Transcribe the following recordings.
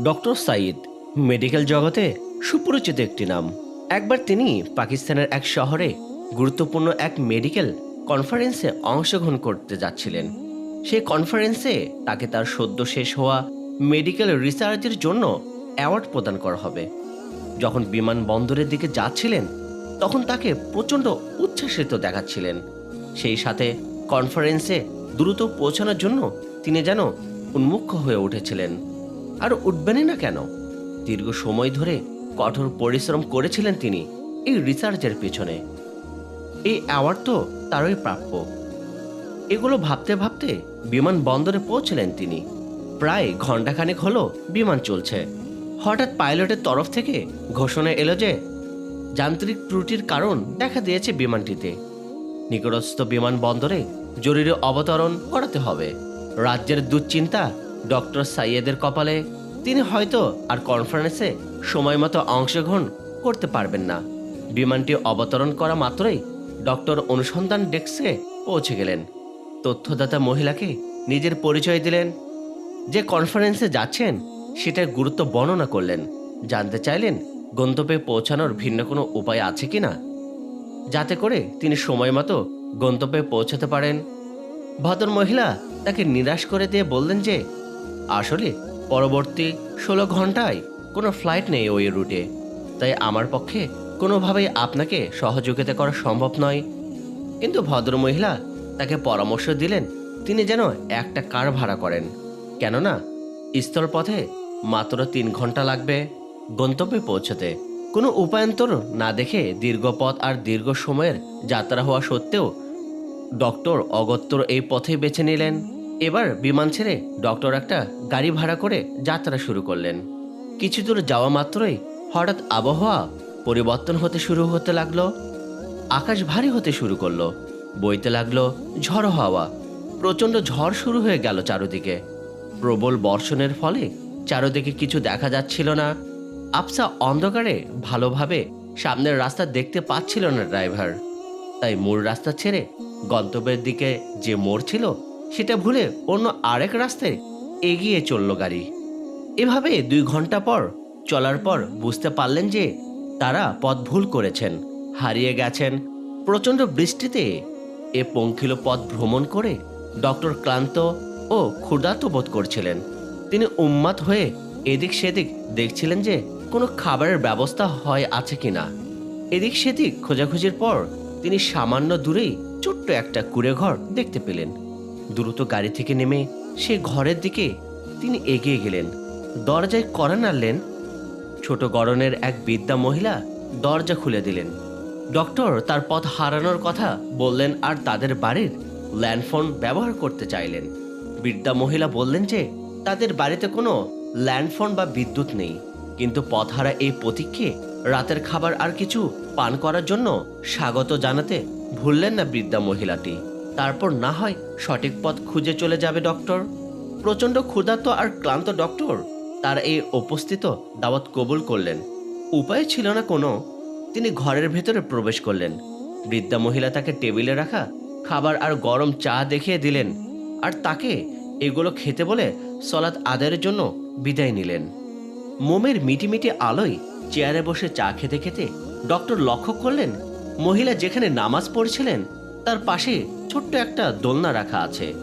Doctor Saeed, medical জগতে সুপরিচিত একটি নাম। একবার তিনি পাকিস্তানের এক শহরে গুরুত্বপূর্ণ এক মেডিকেল কনফারেন্সে অংশগ্রহণ করতে যাচ্ছিলেন। সেই কনফারেন্সে তাকে তার সদ্য শেষ হওয়া মেডিকেল রিসার্চের জন্য অ্যাওয়ার্ড প্রদান করা হবে। যখন বিমান বন্দরের দিকে যাচ্ছিলেন, তখন তাকে প্রচণ্ড উচ্ছ্বাসিত দেখাচ্ছিলেন। সেই সাথে কনফারেন্সে দ্রুত পৌঁছানোর জন্য তিনি যেন উন্মুখ হয়ে উঠেছিলেন। আর উঠবেনই না কেন? দীর্ঘ সময় ধরে কঠোর পরিশ্রম করেছিলেন তিনি এই রিসার্চের পেছনে। এই অ্যাওয়ার্ড তো তারই প্রাপ্য। এগুলো ভাবতে ভাবতে বিমানবন্দরে পৌঁছলেন তিনি। প্রায় ঘন্টাখানেক হলো বিমান চলছে। হঠাৎ পাইলটের তরফ থেকে ঘোষণা এলো যে যান্ত্রিক ত্রুটির কারণ দেখা দিয়েছে বিমানটিতে। নিকটস্থ বিমানবন্দরে জরুরি অবতরণ করাতে হবে। রাজ্যের দুশ্চিন্তা ডক্টর সাইয়েদের কপালে তিনি হয়তো আর কনফারেন্সে সময় মতো অংশগ্রহণ করতে পারবেন না। বিমানটি অবতরণ করা মাত্রই ডক্টর অনুসন্ধান ডেস্কে পৌঁছে গেলেন। তথ্যদাতা মহিলাকে নিজের পরিচয় দিলেন। যে কনফারেন্সে যাচ্ছেন, সেটার গুরুত্ব বর্ণনা করলেন। জানতে চাইলেন গন্তব্যে পৌঁছানোর ভিন্ন কোনো উপায় আছে কি না যাতে করে তিনি সময় মতো গন্তব্যে পৌঁছাতে পারেন। ভদ্র মহিলা তাকে নিরাশ করে দিয়ে বললেন যে আসলে, পরবর্তী ষোলো ঘন্টায় কোনো ফ্লাইট নেই ওই রুটে তাই আমার পক্ষে কোনোভাবেই আপনাকে সহযোগিতা করা সম্ভব নয়। কিন্তু ভদ্রমহিলা তাকে পরামর্শ দিলেন, তিনি যেন একটা কার ভাড়া করেন। কেননা, স্থলপথে মাত্র তিন ঘণ্টা লাগবে গন্তব্যে পৌঁছতে। কোনো উপায়ন্তর না দেখে দীর্ঘ পথ আর দীর্ঘ সময়ের যাত্রা হওয়া সত্ত্বেও ডক্টর অগত্যর এই পথে বেছে নিলেন। এবার বিমান ছেড়ে ডক্টর একটা গাড়ি ভাড়া করে যাত্রা শুরু করলেন। কিছু দূর যাওয়া মাত্রই হঠাৎ আবহাওয়া পরিবর্তন হতে শুরু হতে লাগল, আকাশ ভারী হতে শুরু করল, বইতে লাগল ঝড় হাওয়া, প্রচণ্ড ঝড় শুরু হয়ে গেল চারদিকে। প্রবল বর্ষণের ফলে চারদিকে কিছু দেখা যাচ্ছিল না। আফসা অন্ধকারে ভালোভাবে সামনের রাস্তা দেখতে পাচ্ছিল না ড্রাইভার। তাই মূল রাস্তা ছেড়ে গন্তব্যের দিকে যে মোড় ছিল সেটা ভুলে অন্য আরেক রাস্তায় এগিয়ে চলল গাড়ি। এভাবে দুই ঘণ্টা পর, চলার পর বুঝতে পারলেন যে তারা পথ ভুল করেছেন, হারিয়ে গেছেন। প্রচণ্ড বৃষ্টিতে এ পঙ্খিল পথ ভ্রমণ করে ডক্টর ক্লান্ত ও ক্ষুধার্ত বোধ করছিলেন। তিনি উন্মাদ হয়ে এদিক সেদিক দেখছিলেন যে কোনো খাবারের ব্যবস্থা হয় আছে কিনা। এদিক সেদিক খোঁজাখুঁজির পর তিনি সামান্য দূরেই ছোট্ট একটা কুড়ে ঘর দেখতে পেলেন। দ্রুত গাড়ি থেকে নেমে সে ঘরের দিকে তিনি এগিয়ে গেলেন। দরজায় কড়া নাড়লেন। ছোট গরনের এক বিদ্যা মহিলা দরজা খুলে দিলেন। ডক্টর তার পথ হারানোর কথা বললেন আর তাদের বাড়ির ল্যান্ডফোন ব্যবহার করতে চাইলেন। বৃদ্ধা মহিলা বললেন যে, তাদের বাড়িতে কোনো ল্যান্ডফোন বা বিদ্যুৎ নেই। কিন্তু পথহারা এই প্রতীককে রাতের খাবার আর কিছু পান করার জন্য স্বাগত জানাতে ভুললেন না বৃদ্ধা মহিলাটি। তারপর না হয় সঠিক পথ খুঁজে চলে যাবে ডক্টর। প্রচণ্ড ক্ষুধার্ত আর ক্লান্ত ডক্টর, তার এই উপস্থিত দাওয়াত কবুল করলেন। উপায় ছিল না কোনো। তিনি ঘরের ভেতরে প্রবেশ করলেন। বৃদ্ধা মহিলা তাকে টেবিলে রাখা, খাবার আর গরম চা দেখিয়ে দিলেন আর তাকে এগুলো খেতে বলে সলাৎ আদায়ের জন্য বিদায় নিলেন। মোমের মিটিমিটি আলোয় চেয়ারে বসে চা খেতে খেতে ডক্টর লক্ষ্য করলেন, মহিলা যেখানে নামাজ পড়ছিলেন, তার পাশে ছোট্ট একটা দোলনা রাখা আছে।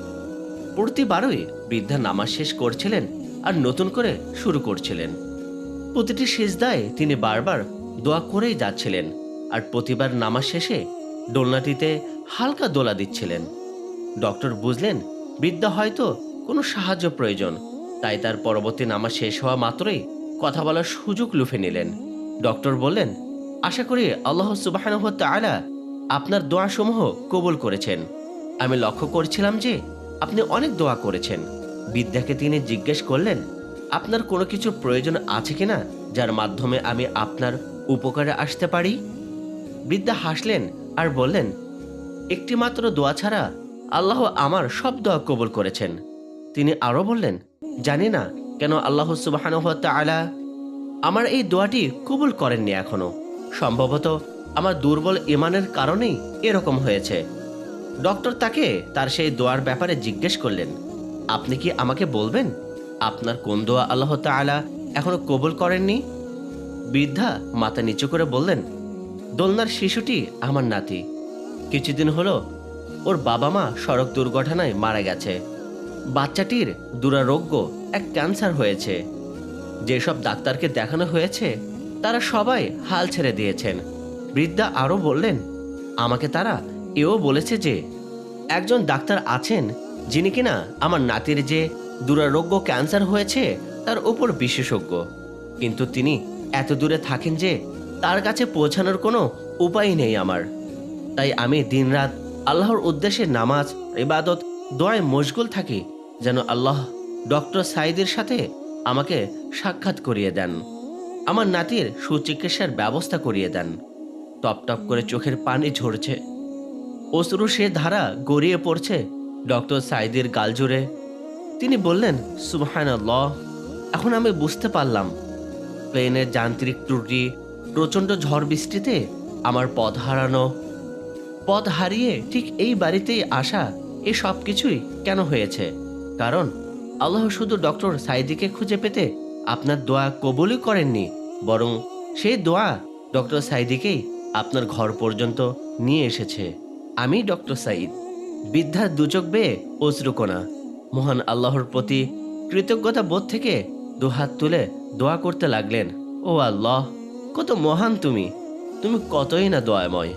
প্রতিবারই বৃদ্ধা নামাজ শেষ করছিলেন আর নতুন করে শুরু করছিলেন। প্রতিটি সেজদায় তিনি বারবার দোয়া করেই যাচ্ছিলেন আর প্রতিবার নামাজ শেষে দোলনাটিতে হালকা দোলা দিচ্ছিলেন। ডক্টর বুঝলেন, বৃদ্ধা হয়তো কোনো সাহায্য প্রয়োজন, তাই তার পরবর্তী নামাজ শেষ হওয়া মাত্রই কথা বলার সুযোগ লুফে নিলেন। ডক্টর বললেন, আশা করি আল্লাহ তাআলা আপনার দোয়াসমূহ কবুল করেছেন। আমি লক্ষ্য করছিলাম যে আপনি অনেক দোয়া করেছেন। বিদ্যাকে তিনি জিজ্ঞেস করলেন, আপনার কোনো কিছু প্রয়োজন আছে কিনা যার মাধ্যমে আমি আপনার উপকারে আসতে পারি? বৃদ্ধা হাসলেন আর বললেন একটি মাত্র দোয়া ছাড়া আল্লাহ আমার সব দোয়া কবুল করেছেন। তিনি আরও বললেন, জানি না কেন আল্লাহ তাআলা আমার এই দোয়াটি কবুল করেননি এখনও। সম্ভবত আমার দুর্বল ইমানের কারণেই এরকম হয়েছে। ডক্টর তাকে তার সেই দোয়ার ব্যাপারে জিজ্ঞেস করলেন, আপনি কি আমাকে বলবেন? আপনার কোন দোয়া আল্লাহ তাআলা এখনও কবুল করেননি? বৃদ্ধা মাথা নিচু করে বললেন, দোলনার শিশুটি আমার নাতি। কিছুদিন হলো ওর বাবা মা সড়ক দুর্ঘটনায় মারা গেছে। বাচ্চাটির দুরারোগ্য এক ক্যান্সার হয়েছে। যেসব ডাক্তারকে দেখানো হয়েছে, তারা সবাই হাল ছেড়ে দিয়েছেন। বৃদ্ধা আরও বললেন, আমাকে তারা এও বলেছে যে, একজন ডাক্তার আছেন যিনি কিনা আমার নাতির যে দুরারোগ্য ক্যান্সার হয়েছে তার উপর বিশেষজ্ঞ। কিন্তু তিনি এত দূরে থাকেন যে তার কাছে পৌঁছানোর কোনো উপায় নেই আমার। তাই আমি দিনরাত আল্লাহর উদ্দেশ্যে নামাজ, ইবাদত, দোয়ায় মশগুল থাকি যেন আল্লাহ ডক্টর সাইদের সাথে আমাকে সাক্ষাৎ করিয়ে দেন। আমার নাতির সুচিকিৎসার ব্যবস্থা করিয়ে দেন। টপ টপ করে চোখের পানি ঝরছে। অশ্রু সে ধারা গড়িয়ে পড়ছে ডক্টর সাইদের গাল জুড়ে। তিনি বললেন সুবহান এখন আমি বুঝতে পারলাম। প্লেনের যান্ত্রিক ত্রুটি, প্রচণ্ড ঝড় বৃষ্টিতে আমার পথ হারানো। পথ হারিয়ে ঠিক এই বাড়িতেই আসা এই সব কিছুই কেন হয়েছে? কারণ আল্লাহ শুধু ডক্টর সাইদিকে খুঁজে পেতে আপনার দোয়া কবুলই করেননি, বরং সেই দোয়া ডক্টর সাইদিকেই আপনার ঘর পর্যন্ত নিয়ে এসেছে। আমি ডক্টর সাইদ বিদ্যার দুচোখ বেয়ে অশ্রুকোনা মহান আল্লাহর প্রতি কৃতজ্ঞতা বোধ থেকে দুহাত তুলে দোয়া করতে লাগলেন। ও আল্লাহ, কত মহান তুমি। তুমি কতই না দয়াময়।